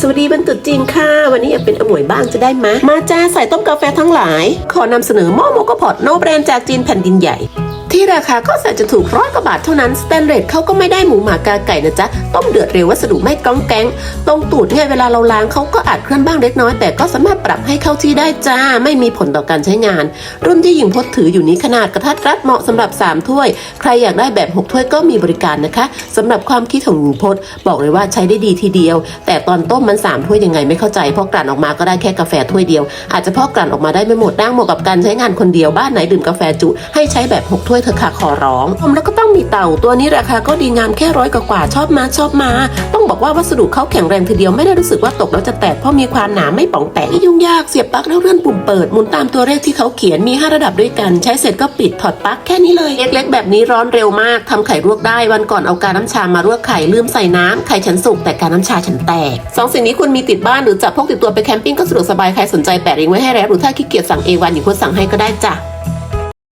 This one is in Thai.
สวัสดีวันตรุจีนค่ะ วันนี้อยากเป็นอมวยบ้างจะได้ไหมมาจ้าใส่ต้มกาแฟทั้งหลาย ขอนำเสนอหม้อโมกพอตโนแบรนด์จากจีนแผ่นดินใหญ่ ที่ราคาก็แสนจะถูกร้อยกว่าบาทเท่านั้นสแตนเลสเขาก็ไม่ได้หมูหมากาไก่นะจ๊ะ ต้มเดือดเร็ววัสดุไม่ก้องแกงตรงตูดเนี่ยเวลาเราล้างเขาก็อาจเคลื่อนบ้างเล็กน้อย แต่ก็สามารถปรับให้เข้าที่ได้จ้า ไม่มีผลต่อการใช้งาน รุ่นที่หญิงพดถืออยู่นี้ขนาดกระทัดรัดเหมาะสำหรับ 3 ถ้วย ใครอยากได้แบบ 6 ถ้วยก็มีบริการนะคะสำหรับความคิดของหญิงพดบอกเลยว่าใช้ได้ดีทีเดียว แต่ตอนต้มมัน 3 ถ้วยยังไงไม่เข้าใจเพราะกลั่นออกมาก็ได้แค่กาแฟถ้วยเดียว อาจจะพราะกลั่นออกมาได้ไม่หมดนั่งเหมาะกับการใช้งานคนเดียวบ้านไหนดื่มกาแฟจุให้ใช้แบบ 6 ถ้วยเถอะค่ะขอร้องแล้วก็ต้องมีเต่าตัวนี้ราคาก็ดีงามแค่ร้อยกว่าชอบมาชอบมา ต้องบอกว่าวัสดุเขาแข็งแรงทีเดียวไม่ได้รู้สึกว่าตกแล้วจะแตกเพราะมีความหนาไม่ป่องแตกไม่ยุ่งยากเสียบปลั๊กแล้วเลื่อนปุ่มเปิดหมุนตามตัวเลขที่เขาเขียนมี 5 ระดับด้วยกัน ใช้เสร็จก็ปิดถอดปลั๊กแค่นี้เลยเล็กๆแบบนี้ร้อนเร็วมากทำไข่ลวกได้วันก่อนเอาการน้ำชามาลวกไข่ลืมใส่น้ำไข่ฉันสุกแต่การน้ำชาฉันแตกสองสิ่งนี้คุณมีติดบ้านหรือจับพกติดตัวไปแคมปิ้งก็สะดวกสบายใครสนใจแปะลิงก์ไว้ให้แล้วหรือถ้าขี้เกียจสั่งเองวันหญิงควรสั่งให้ก็ได้จ้ะ